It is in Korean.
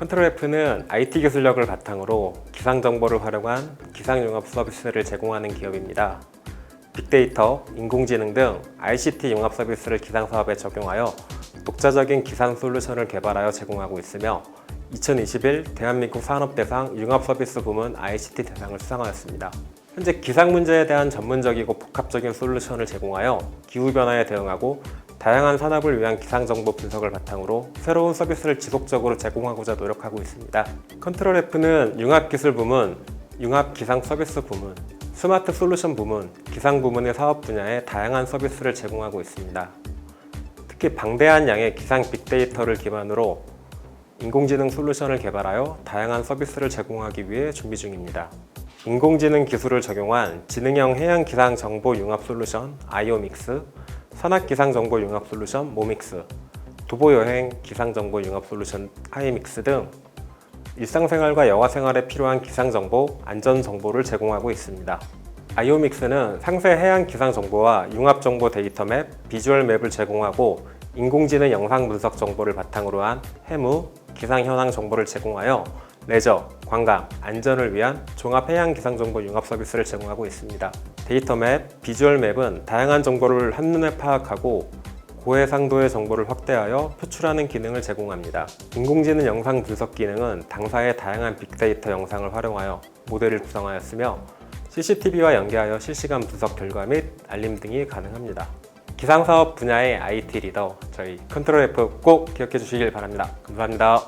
컨트롤 F는 IT 기술력을 바탕으로 기상 정보를 활용한 기상 융합 서비스를 제공하는 기업입니다. 빅데이터, 인공지능 등 ICT 융합 서비스를 기상 사업에 적용하여 독자적인 기상 솔루션을 개발하여 제공하고 있으며 2021 대한민국 산업대상 융합 서비스 부문 ICT 대상을 수상하였습니다. 현재 기상 문제에 대한 전문적이고 복합적인 솔루션을 제공하여 기후 변화에 대응하고 다양한 산업을 위한 기상 정보 분석을 바탕으로 새로운 서비스를 지속적으로 제공하고자 노력하고 있습니다. 컨트롤 F는 융합 기술 부문, 융합 기상 서비스 부문, 스마트 솔루션 부문, 기상 부문의 사업 분야에 다양한 서비스를 제공하고 있습니다. 특히 방대한 양의 기상 빅데이터를 기반으로 인공지능 솔루션을 개발하여 다양한 서비스를 제공하기 위해 준비 중입니다. 인공지능 기술을 적용한 지능형 해양 기상 정보 융합 솔루션 아이오믹스, 산악 기상 정보 융합 솔루션 모믹스, 도보 여행 기상 정보 융합 솔루션 하이믹스 등 일상생활과 여가생활에 필요한 기상 정보, 안전 정보를 제공하고 있습니다. 아이오믹스는 상세 해양 기상 정보와 융합 정보 데이터 맵, 비주얼 맵을 제공하고 인공지능 영상 분석 정보를 바탕으로 한 해무, 기상 현황 정보를 제공하여 레저, 관광, 안전을 위한 종합 해양 기상 정보 융합 서비스를 제공하고 있습니다. 데이터 맵, 비주얼 맵은 다양한 정보를 한눈에 파악하고 고해상도의 정보를 확대하여 표출하는 기능을 제공합니다. 인공지능 영상 분석 기능은 당사의 다양한 빅데이터 영상을 활용하여 모델을 구성하였으며 CCTV와 연계하여 실시간 분석 결과 및 알림 등이 가능합니다. 기상사업 분야의 IT 리더 저희 컨트롤 F 꼭 기억해 주시길 바랍니다. 감사합니다.